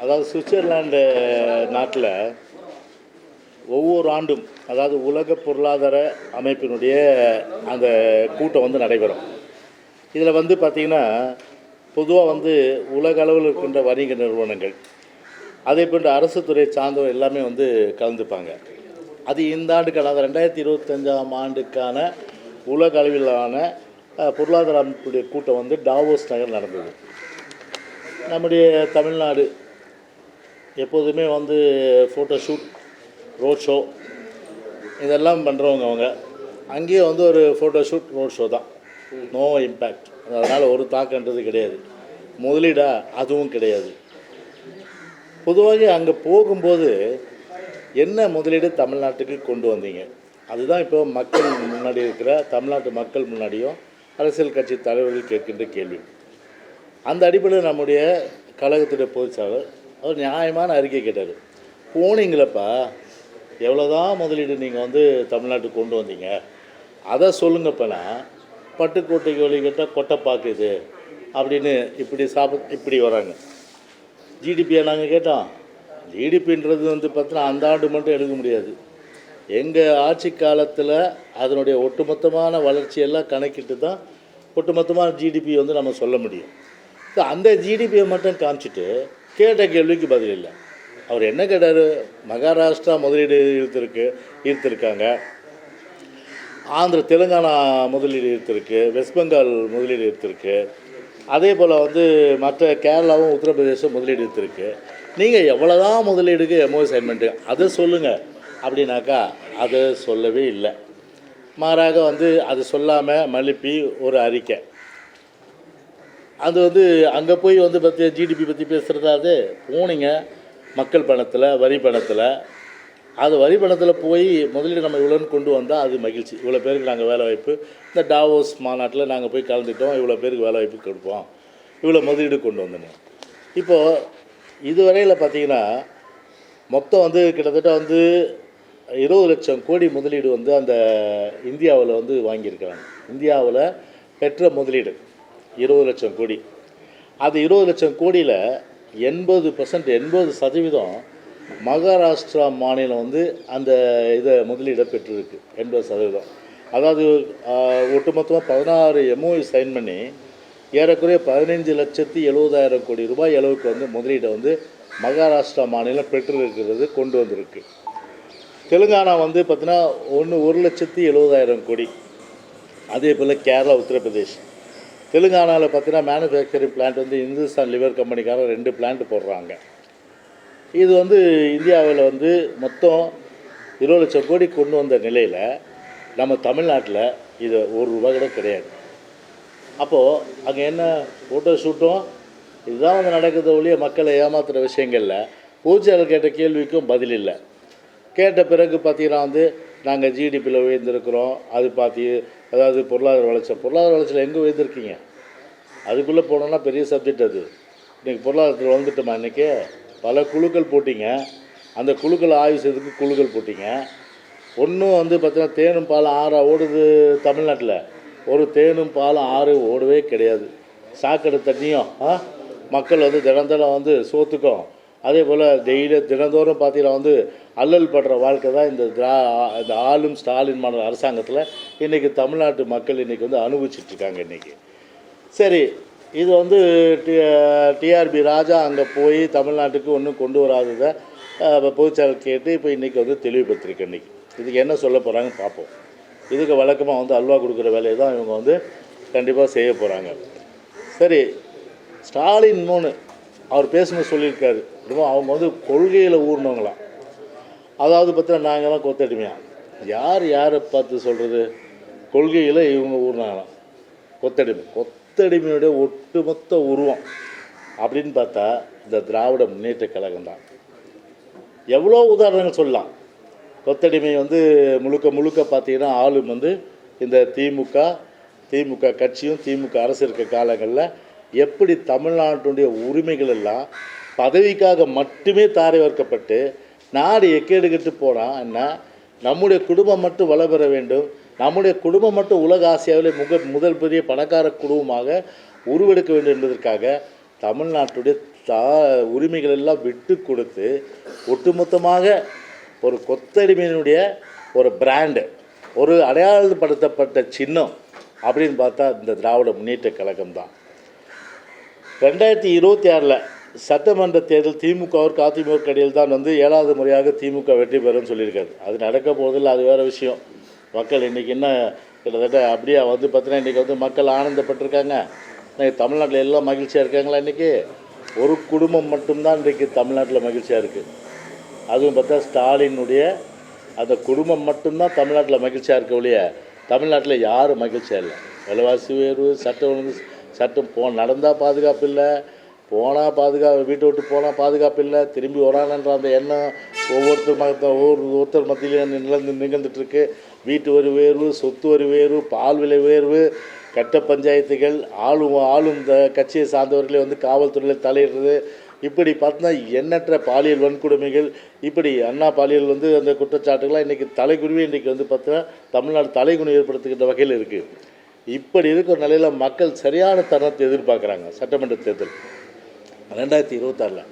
அதாவது சுவிட்சர்லாண்டு நாட்டில் ஒவ்வொரு ஆண்டும் அதாவது உலக பொருளாதார அமைப்பினுடைய அந்த கூட்டம் வந்து நடைபெறும். இதில் வந்து பார்த்திங்கன்னா பொதுவாக வந்து உலக அளவில் இருக்கின்ற வணிக நிறுவனங்கள் அதே போன்ற அரசு துறை சார்ந்தவர் எல்லாமே வந்து கலந்துப்பாங்க. அது இந்த ஆண்டுக்கான அதாவது ரெண்டாயிரத்தி இருபத்தஞ்சாம் ஆண்டுக்கான உலக அளவிலான பொருளாதார அமைப்புடைய கூட்டம் வந்து டாவோஸ் நகர் நடந்தது. நம்முடைய தமிழ்நாடு எப்போதுமே வந்து ஃபோட்டோ ஷூட் ரோட் ஷோ இதெல்லாம் பண்ணுறவங்க அவங்க. அங்கேயே வந்து ஒரு ஃபோட்டோ ஷூட் ரோட் ஷோ தான். நோ இம்பேக்ட் அதனால் ஒரு தாக்கன்றது கிடையாது. முதலீடாக அதுவும் கிடையாது. பொதுவாக அங்கே போகும்போது என்ன முதலீடு தமிழ்நாட்டுக்கு கொண்டு வந்தீங்க? அதுதான் இப்போ மக்கள் முன்னாடி இருக்கிற தமிழ்நாட்டு மக்கள் முன்னாடியும் அரசியல் கட்சி தலைவர்கள் கேட்கின்ற கேள்வி. அந்த அடிப்படையில் நம்முடைய கழகத்துடைய பொதுச்சாளர் அவர் நியாயமான அறிக்கை கேட்டார். போனீங்களப்பா எவ்வளோதான் முதலீடு நீங்கள் வந்து தமிழ்நாட்டுக்கு கொண்டு வந்தீங்க அதை சொல்லுங்கப்பனா பட்டுக்கோட்டைக்கு வழிகிட்ட கொட்டை பார்க்குது அப்படின்னு இப்படி சாப்பிட் இப்படி வராங்க. ஜிடிபியை நாங்கள் கேட்டோம். ஜிடிபின்றது வந்து பார்த்தீங்கன்னா அந்த ஆண்டு மட்டும் எடுக்க முடியாது. எங்கள் ஆட்சி காலத்தில் அதனுடைய ஒட்டுமொத்தமான வளர்ச்சியெல்லாம் கணக்கிட்டு தான் ஒட்டுமொத்தமான ஜிடிபி வந்து நம்ம சொல்ல முடியும். அந்த ஜிடிபியை மட்டும் காமிச்சிட்டு கேட்ட கேள்விக்கு பதில் இல்லை. அவர் என்ன கேட்டார்? மகாராஷ்டிரா முதலீடு ஈர்த்திருக்கு ஈர்த்திருக்காங்க. ஆந்திர தெலுங்கானா முதலீடு ஈர்த்திருக்கு வெஸ்ட் பெங்கால் முதலீடு ஈர்த்திருக்கு. அதே போல் வந்து மற்ற கேரளாவும் உத்தரப்பிரதேசம் முதலீடு ஈர்த்திருக்கு. நீங்கள் எவ்வளோ தான் முதலீடுக்கு எம்ஓ சைன் அதை சொல்லுங்கள் அப்படின்னாக்கா அதை சொல்லவே இல்லை. மாறாக வந்து அது சொல்லாமல் மழுப்பி ஒரு அறிக்கை. அது வந்து அங்கே போய் வந்து பற்றி ஜிடிபி பற்றி பேசுகிறதா அது போனீங்க மக்கள் பணத்தில் வரி பணத்தில். அது வரி பணத்தில் போய் முதலீடு நம்ம இவ்வளோன்னு கொண்டு வந்தால் அது மகிழ்ச்சி. இவ்வளோ பேருக்கு நாங்கள் வேலை வாய்ப்பு. இந்த டாவோஸ் மாநாட்டில் நாங்கள் போய் கலந்துட்டோம். இவ்வளோ பேருக்கு வேலை வாய்ப்பு கொடுப்போம். இவ்வளோ முதலீடு கொண்டு வந்தோம். இப்போது இதுவரையில் பார்த்தீங்கன்னா மொத்தம் வந்து கிட்டத்தட்ட வந்து இருபது லட்சம் கோடி முதலீடு வந்து அந்த இந்தியாவில் வந்து வாங்கியிருக்கிறாங்க. இந்தியாவில் பெற்ற முதலீடு. இருபது லட்சம் கோடி. அது இருபது லட்சம் கோடியில் எண்பது பர்சன்ட் எண்பது சதவீதம் மகாராஷ்டிரா மாநிலம் வந்து அந்த இதை முதலீடை பெற்றிருக்கு. எண்பது சதவீதம். அதாவது ஒட்டுமொத்தமாக பதினாறு எம்ஓஐ சைன் பண்ணி ஏறக்குறைய பதினைஞ்சு லட்சத்தி எழுபதாயிரம் கோடி ரூபாய் அளவுக்கு வந்து முதலீடை வந்து மகாராஷ்டிரா மாநிலம் பெற்றிருக்கிறது கொண்டு வந்திருக்கு. தெலுங்கானா வந்து பார்த்தீங்கன்னா ஒன்று ஒரு லட்சத்தி எழுபதாயிரம் கோடி. அதே போல் கேரளா உத்தரப்பிரதேஷ். தெலுங்கானாவில் பார்த்தீங்கன்னா மேனுஃபேக்சரிங் பிளான்ட் வந்து இந்துஸ்தான் லிவர் கம்பெனிக்கார ரெண்டு பிளான்ட் போடுறாங்க. இது வந்து இந்தியாவில் வந்து மொத்தம் இருபது லட்சம் கோடி கொண்டு வந்த நிலையில் நம்ம தமிழ்நாட்டில் இது ஒரு ரூபா கூட கிடையாது. அப்போது அங்கே என்ன ஃபோட்டோ ஷூட்டும் இதுதான் வந்து நடக்குது ஒழிய மக்களை ஏமாத்துகிற விஷயங்களில். பூஜாரி கேட்ட கேள்விக்கும் பதில் இல்லை. கேட்ட பிறகு பார்த்தீங்கன்னா வந்து நாங்கள் ஜிடிபியில் உயர்ந்திருக்கிறோம். அது பார்த்து அதாவது பொருளாதார வளர்ச்சி. பொருளாதார வளர்ச்சியில் எங்கே உயர்ந்திருக்கீங்க? அதுக்குள்ளே போனோம்னா பெரிய சப்ஜெக்ட் அது. இன்றைக்கி பொருளாதாரத்தில் வளர்ந்துட்டோமா இன்றைக்கி பல குழுக்கள் போட்டிங்க. அந்த குழுக்களை ஆய்வு செய்யறதுக்கு குழுக்கள் போட்டிங்க. ஒன்றும் வந்து பார்த்தீங்கன்னா தேனும் பாலும் ஆறாக ஓடுது தமிழ்நாட்டில். ஒரு தேனும் பாலும் ஆறு ஓடவே கிடையாது. சாக்கடை தண்ணியும் மக்கள் வந்து தினம் தினம் வந்து சோத்துக்கும். அதே போல் டெய்லி தினந்தோறும் பார்த்தீங்கன்னா வந்து அல்லல் படுற வாழ்க்கை தான் இந்த திரா இந்த ஆளும் ஸ்டாலின் மாநில அரசாங்கத்தில் இன்றைக்கி தமிழ்நாட்டு மக்கள் இன்றைக்கி வந்து அனுபவிச்சிட்ருக்காங்க இன்றைக்கி சரி இது வந்து டி டிஆர்பி ராஜா அங்கே போய் தமிழ்நாட்டுக்கு ஒன்றும் கொண்டு வராததை இப்போ பொதுச்செயலர் கேட்டு இப்போ இன்றைக்கி வந்து தெளிவுபடுத்திருக்கு இன்றைக்கி இதுக்கு என்ன சொல்ல போகிறாங்கன்னு பார்ப்போம் இதுக்கு வழக்கமாக வந்து அல்வா கொடுக்குற வேலையை தான் இவங்க வந்து கண்டிப்பாக செய்ய போகிறாங்க சரி ஸ்டாலின் மூணு அவர் பேசும்போது சொல்லியிருக்காரு. இன்னும் அவங்க வந்து கொள்கையில் ஊர்னவங்களாம். அதாவது பார்த்தீங்கன்னா நாங்கள்லாம் கொத்தடிமையா? யார் யாரை பார்த்து சொல்கிறது கொள்கையில் இவங்க ஊர்னாங்களாம். கொத்தடிமை. கொத்தடிமையுடைய ஒட்டுமொத்த உருவம். அப்படின்னு பார்த்தா இந்த திராவிட முன்னேற்ற கழகம் தான். எவ்வளோ உதாரணங்கள் சொல்லலாம். கொத்தடிமை வந்து முழுக்க முழுக்க பார்த்தீங்கன்னா ஆளும் வந்து இந்த திமுக திமுக கட்சியும் திமுக அரசு இருக்க காலங்களில் எப்படி தமிழ்நாட்டுடைய உரிமைகள் எல்லாம் பதவிக்காக மட்டுமே தாரை வர்க்கப்பட்டு நாடு எக்கேடுகிட்டு போனான்னா நம்முடைய குடும்பம் மட்டும் வளம் பெற வேண்டும். நம்முடைய குடும்பம் மட்டும் உலக ஆசியாவிலே முக முதல் பெரிய பணக்கார குழுவமாக உருவெடுக்க வேண்டும் என்பதற்காக தமிழ்நாட்டுடைய தா உரிமைகள் எல்லாம் விட்டு கொடுத்து ஒட்டுமொத்தமாக ஒரு கொத்தடிமையினுடைய ஒரு பிராண்டு ஒரு அடையாளப்படுத்தப்பட்ட சின்னம் அப்படின்னு பார்த்தா இந்த திராவிட முன்னேற்ற கழகம் தான் ரெண்டாயிரத்தி இருபத்தி ஆறில் சட்டமன்ற தேர்தல் திமுகவிற்கு அதிமுக இடையில் தான் வந்து ஏழாவது முறையாக திமுக வெற்றி பெறும்னு சொல்லியிருக்காரு. அது நடக்க போதில்லை அது வேறு விஷயம். மக்கள் இன்றைக்கி என்ன கிட்டத்தட்ட அப்படியே வந்து பார்த்தீங்கன்னா இன்றைக்கி வந்து மக்கள் ஆனந்தப்பட்டிருக்காங்க. இன்னைக்கு தமிழ்நாட்டில் எல்லாம் மகிழ்ச்சியாக இருக்காங்களா இன்றைக்கி ஒரு குடும்பம் மட்டும்தான் இன்றைக்கி தமிழ்நாட்டில் மகிழ்ச்சியாக இருக்குது அதுவும் பார்த்தா ஸ்டாலினுடைய அந்த குடும்பம் மட்டும்தான் தமிழ்நாட்டில் மகிழ்ச்சியாக இருக்க ஒழிய தமிழ்நாட்டில் யாரும் மகிழ்ச்சியாக இல்லை. விலைவாசி உயர்வு சட்டம் ஒழுங்கு சட்டம் போ நடந்தால் பாதுகாப்பு இல்லை. போனால் பாதுகாப்பு வீட்டை விட்டு போனால் பாதுகாப்பு இல்லை திரும்பி வரானன்ற அந்த எண்ணம் ஒவ்வொருத்தர் மத்த ஒவ்வொரு ஒருத்தர் மத்தியிலையும் நிகழ்ந்து நிகழ்ந்துட்டுருக்கு. வீட்டு வரி உயர்வு சொத்து வரி உயர்வு பால் விலை உயர்வு கட்ட பஞ்சாயத்துகள் ஆளும் ஆளும் இந்த கட்சியை சார்ந்தவர்களே வந்து காவல்துறையில் தலையிடுறது. இப்படி பார்த்தா எண்ணற்ற பாலியல் வன்கொடுமைகள் இப்படி அண்ணா பாலியல் வந்து அந்த குற்றச்சாட்டுகள்லாம் இன்றைக்கி தலைக்குருவி இன்றைக்கி வந்து பார்த்தீங்கன்னா தமிழ்நாடு தலைகுணி ஏற்படுத்துகின்ற வகையில் இருக்குது இப்படி இருக்கிற நிலையில் மக்கள் சரியான தருணத்தை எதிர்பார்க்குறாங்க சட்டமன்ற தேர்தல். ரெண்டாயிரத்தி இருபத்தாறில்.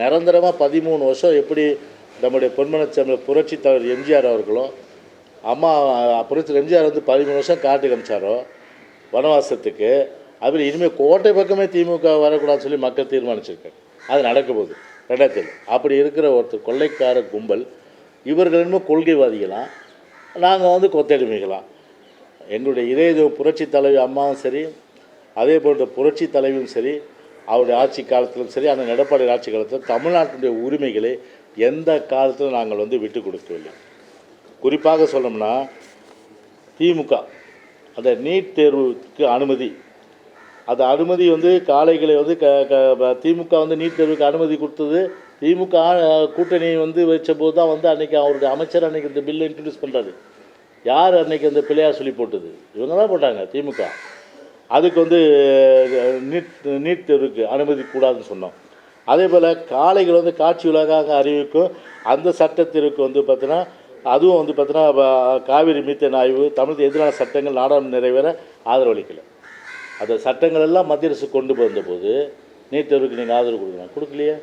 நிரந்தரமாக பதிமூணு வருஷம் எப்படி நம்முடைய பொன்மனச்சேமல புரட்சி தலைவர் எம்ஜிஆர் அவர்களோ அம்மா புரட்சி எம்ஜிஆர் வந்து பதிமூணு வருஷம் காட்டு காமிச்சாரோ வனவாசத்துக்கு. அதில் இனிமேல் கோட்டை பக்கமே திமுக வரக்கூடாதுன்னு சொல்லி மக்கள் தீர்மானிச்சிருக்காங்க. அது நடக்க போகுது. ரெண்டாயிரத்தில் அப்படி இருக்கிற ஒருத்தர் கொள்ளைக்கார கும்பல் இவர்கள் என்னமோ கொள்கைவாதிகளாம். நாங்கள் வந்து கொத்தடிமைகளாம். எங்களுடைய இதய புரட்சி தலைவி அம்மாவும் சரி அதே போன்ற புரட்சி தலைவியும் சரி அவருடைய ஆட்சி காலத்திலும் சரி அந்த எடப்பாடி ஆட்சி காலத்தில் தமிழ்நாட்டினுடைய உரிமைகளை எந்த காலத்திலும் நாங்கள் வந்து விட்டு கொடுக்கவில்லை. குறிப்பாக சொல்லணும்னா திமுக அந்த நீட் தேர்வுக்கு அனுமதி. அந்த அனுமதி வந்து காளைகளை வந்து க க ப- திமுக வந்து நீட் தேர்வுக்கு அனுமதி கொடுத்தது. திமுக கூட்டணி வந்து வச்சபோது தான் வந்து அன்றைக்கி அவருடைய அமைச்சர் அன்றைக்கி இந்த பில்லை இன்ட்ரடியூஸ் பண்ணுறாரு யார் அன்றைக்கி அந்த பிள்ளையார் சொல்லி போட்டது? இவங்க தான் போட்டாங்க திமுக. அதுக்கு வந்து நீட் நீட் தேர்வுக்கு அனுமதி கூடாதுன்னு சொன்னோம். அதே போல் காளைகள் வந்து காட்சி உலகாக அறிவிக்கும் அந்த சட்டத்திற்கு வந்து பார்த்தீங்கன்னா அதுவும் வந்து பார்த்தீங்கன்னா காவிரி மீத்தேன் ஆய்வு தமிழுக்கு எதிரான சட்டங்கள் நாடாளுமன்ற நிறைவேற ஆதரவளிக்கலை. அந்த சட்டங்கள் எல்லாம் மத்திய அரசு கொண்டு வந்தபோது நீட் தேர்வுக்கு நீங்கள் ஆதரவு கொடுக்கணும் கொடுக்கலையே.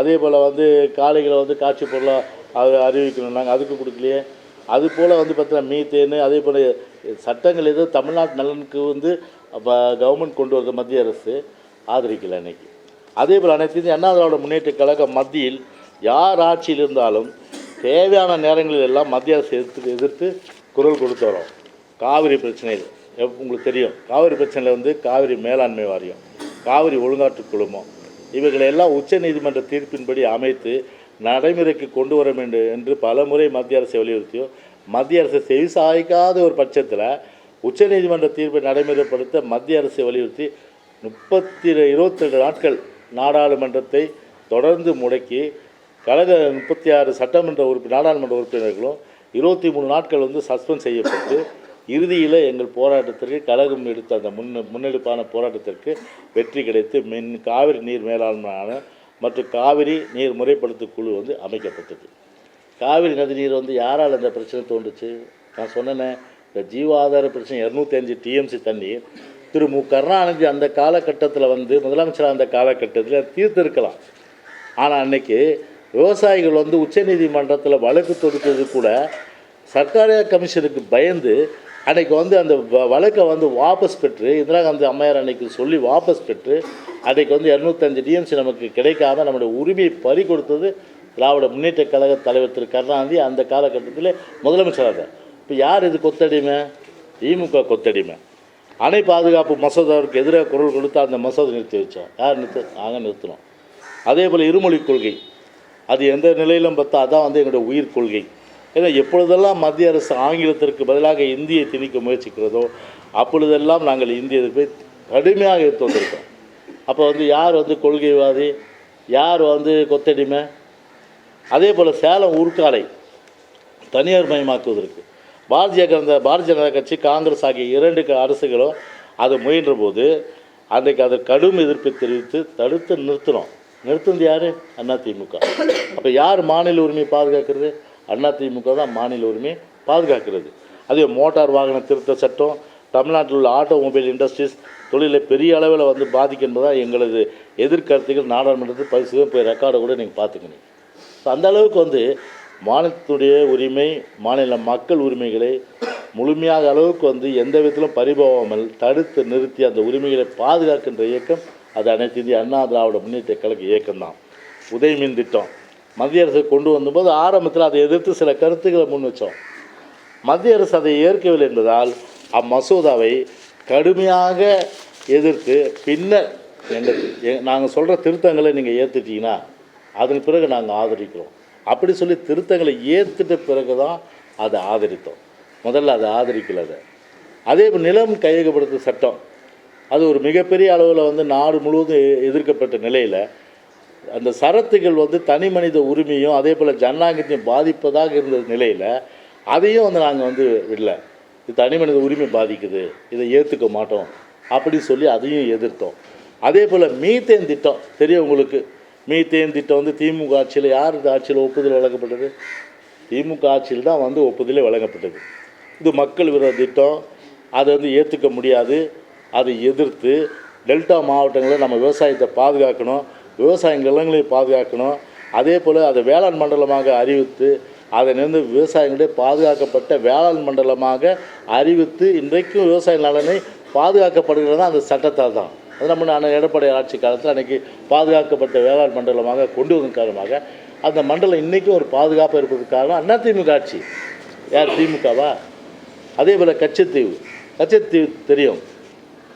அதே போல் வந்து காளைகளை வந்து காட்சி பொருளாக அது அறிவிக்கணும் நாங்கள் அதுக்கு கொடுக்கலையே. அது போல் வந்து பார்த்தீங்கன்னா மீத்தேன் அதே போல் சட்டங்கள் எதுவும் தமிழ்நாட்டு நலனுக்கு வந்து கவர்மெண்ட் கொண்டு வரது மத்திய அரசு ஆதரிக்கலை அன்னைக்கு. அதே போல் அனைத்து அண்ணா திராவிட முன்னேற்ற கழக மத்தியில் யார் ஆட்சியில் இருந்தாலும் தேவையான நேரங்களில் எல்லாம் மத்திய அரசு எதிர்த்து எதிர்த்து குரல் கொடுத்து வரோம். காவிரி பிரச்சனையில். எப் உங்களுக்கு தெரியும். காவிரி பிரச்சனையில் வந்து காவிரி மேலாண்மை வாரியம் காவிரி ஒழுங்காற்று குழுமம். இவைகளெல்லாம் உச்ச நீதிமன்ற தீர்ப்பின்படி அமைத்து நடைமுறைக்கு கொண்டு வர வேண்டும் என்று பல முறை மத்திய அரசை வலியுறுத்தியும் மத்திய அரசு செவிசாய்க்காத ஒரு பட்சத்தில் உச்சநீதிமன்ற தீர்ப்பை நடைமுறைப்படுத்த மத்திய அரசை வலியுறுத்தி முப்பத்தி இருபத்தெட்டு நாட்கள் நாடாளுமன்றத்தை தொடர்ந்து முடக்கி கழக முப்பத்தி ஆறு சட்டமன்ற உறுப்பி நாடாளுமன்ற உறுப்பினர்களும் இருபத்தி மூணு நாட்கள் வந்து சஸ்பெண்ட் செய்யப்பட்டு இறுதியில் எங்கள் போராட்டத்திற்கு கழகம் எடுத்த அந்த முன்ன முன்னெடுப்பான போராட்டத்திற்கு வெற்றி கிடைத்து மின் காவிரி நீர் மேலாண்மையான மற்றும் காவிரி நீர் முறைப்படுத்தும் குழு வந்து அமைக்கப்பட்டது. காவிரி நதி நீர் வந்து யாரால் அந்த பிரச்சனை தோன்றுச்சு? நான் சொன்னேனே இந்த ஜீவாதார பிரச்சனை இரநூத்தி அஞ்சு டிஎம்சி தண்ணீர். திரு மு கருணாநிதி அந்த காலகட்டத்தில் வந்து முதலமைச்சராக அந்த காலகட்டத்தில் தீர்த்திருக்கலாம். ஆனால் அன்னைக்கு விவசாயிகள் வந்து உச்சநீதிமன்றத்தில் வழக்கு தொடுத்தது கூட சர்க்காரிய கமிஷனுக்கு பயந்து அன்றைக்கி வந்து அந்த வ- வழக்கை வந்து வாபஸ் பெற்று இந்திரா காந்தி அம்மையார் அன்னைக்கு சொல்லி வாபஸ் பெற்று அன்றைக்கு வந்து இரநூத்தஞ்சு டிஎம்சி நமக்கு கிடைக்காம நம்முடைய உரிமையை பறி கொடுத்தது திராவிட முன்னேற்ற கழக தலைவர் திரு கருணாநிதி அந்த காலகட்டத்தில் முதலமைச்சராக இப்போ யார் இது கொத்தடிமை? திமுக கொத்தடிமை. அணை பாதுகாப்பு மசோதாவுக்கு எதிராக குரல் கொடுத்து அந்த மசோதா நிறுத்தி வச்சோம் யார் நிறுத்த நாங்கள் நிறுத்தினோம் அதே போல் இருமொழி கொள்கை. அது எந்த நிலையிலும் பார்த்தா அதான் வந்து எங்களுடைய உயிர் கொள்கை. ஏன்னா எப்பொழுதெல்லாம் மத்திய அரசு ஆங்கிலத்திற்கு பதிலாக இந்தியை திணிக்க முயற்சிக்கிறதோ அப்பொழுதெல்லாம் நாங்கள் இந்திய எதிர்ப்பை கடுமையாக எடுத்து வந்திருக்கோம். அப்போ வந்து யார் வந்து கொள்கைவாதி? யார் வந்து கொத்தடிமை? அதே போல் சேலம் உருக்காலை தனியார் மயமாக்குவதற்கு பாரதிய கந்த பாரதிய ஜனதா கட்சி காங்கிரஸ் ஆகிய இரண்டு அரசுகளும் அதை முயன்ற போது அன்றைக்கு அதை கடும் எதிர்ப்பை தெரிவித்து தடுத்து நிறுத்தினோம். நிறுத்தினது யார்? அதிமுக அப்போ யார் மாநில உரிமையை பாதுகாக்கிறது? அதிமுக தான் மாநில உரிமையை பாதுகாக்கிறது. அதே மோட்டார் வாகன திருத்த சட்டம் தமிழ்நாட்டில் உள்ள ஆட்டோமொபைல் இண்டஸ்ட்ரீஸ் தொழிலை பெரிய அளவில் வந்து பாதிக்கும் எங்களது எதிர்கருத்துகள் நாடாளுமன்றத்தில் பரிசு போய் ரெக்கார்டை கூட நீங்கள் பார்த்துக்கணும். ஸோ அந்த அளவுக்கு வந்து மாநிலத்துடைய உரிமை மாநில மக்கள் உரிமைகளை முழுமையாக அளவுக்கு வந்து எந்த விதத்திலும் பறிபோகாமல் தடுத்து நிறுத்தி அந்த உரிமைகளை பாதுகாக்கின்ற இயக்கம் அது அனைத்து இந்திய அண்ணா திராவிட முன்னேற்ற கழக இயக்கம்தான் உதயமின் திட்டம். மத்திய அரசு கொண்டு வந்தபோது ஆரம்பத்தில் அதை எதிர்த்து சில கருத்துக்களை முன் வச்சோம். மத்திய அரசு அதை ஏற்கவில்லை என்பதால் அம்மசோதாவை கடுமையாக எதிர்த்து பின்னர் எங்கள் நாங்கள் சொல்கிற திருத்தங்களை நீங்கள் ஏற்றுட்டீங்கன்னா அதன் பிறகு நாங்கள் ஆதரிக்கிறோம். அப்படி சொல்லி திருத்தங்களை ஏற்றுட்ட பிறகு தான் அதை ஆதரித்தோம். முதல்ல அதை ஆதரிக்கல அதை. அதே போல் நிலம் கையகப்படுத்த சட்டம். அது ஒரு மிகப்பெரிய அளவில் வந்து நாடு முழுவதும் எ- எதிர்க்கப்பட்ட நிலையில் அந்த சரத்துகள் வந்து தனி மனித உரிமையும் அதே போல் ஜனநாயகத்தையும் பாதிப்பதாக இருந்த நிலையில் அதையும் வந்து நாங்கள் வந்து விடல. இது தனி மனித உரிமை பாதிக்குது இதை ஏற்றுக்க மாட்டோம். அப்படி சொல்லி அதையும் எதிர்த்தோம். அதே போல் மீத்தேன் திட்டம் தெரியும் உங்களுக்கு? மீத்தேன் திட்டம் வந்து திமுக ஆட்சியில் யார் ஆட்சியில் ஒப்புதல் வழங்கப்பட்டது? திமுக ஆட்சியில் தான் வந்து ஒப்புதலே வழங்கப்பட்டது. இது மக்கள் விரோத திட்டம். அதை வந்து ஏற்றுக்க முடியாது. அதை எதிர்த்து டெல்டா மாவட்டங்களில் நம்ம விவசாயத்தை பாதுகாக்கணும். விவசாய நிலங்களையும் பாதுகாக்கணும். அதே போல் அதை வேளாண் மண்டலமாக அறிவித்து அதை நின்று விவசாயிகளுடைய பாதுகாக்கப்பட்ட வேளாண் மண்டலமாக அறிவித்து இன்றைக்கும் விவசாய நலனை பாதுகாக்கப்படுகிறது அந்த சட்டத்தால் தான். அது நம்ம நான் எடப்பாடி ஆட்சி காலத்தில் அன்றைக்கி பாதுகாக்கப்பட்ட வேளாண் மண்டலமாக கொண்டு வரும் காரணமாக அந்த மண்டலம் இன்றைக்கும் ஒரு பாதுகாப்பாக இருப்பதற்கு காரணம் அதிமுக ஆட்சி. யார் திமுகவா? அதே போல் கச்சத்தீவு. கச்சத்தீவு தெரியும்.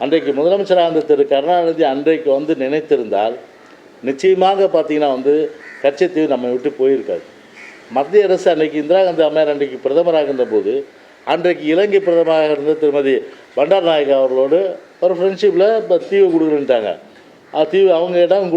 அன்றைக்கு முதலமைச்சராக இருந்த திரு கருணாநிதி அன்றைக்கு வந்து நினைத்திருந்தால் நிச்சயமாக பார்த்தீங்கன்னா வந்து கச்சத்தீவு நம்ம விட்டு போயிருக்காது. மத்திய அரசு அன்றைக்கி இந்திரா காந்தி அம்மையார் அன்றைக்கு பிரதமராக இருந்தபோது அன்றைக்கு இலங்கை பிரதமராக இருந்த திருமதி பண்டார் நாயக் அவர்களோடு ஒரு ஃப்ரெண்ட்ஷிப்பில் இப்போ தீவு கொடுக்குறேன்ட்டாங்க. தீவு அவங்க இடம்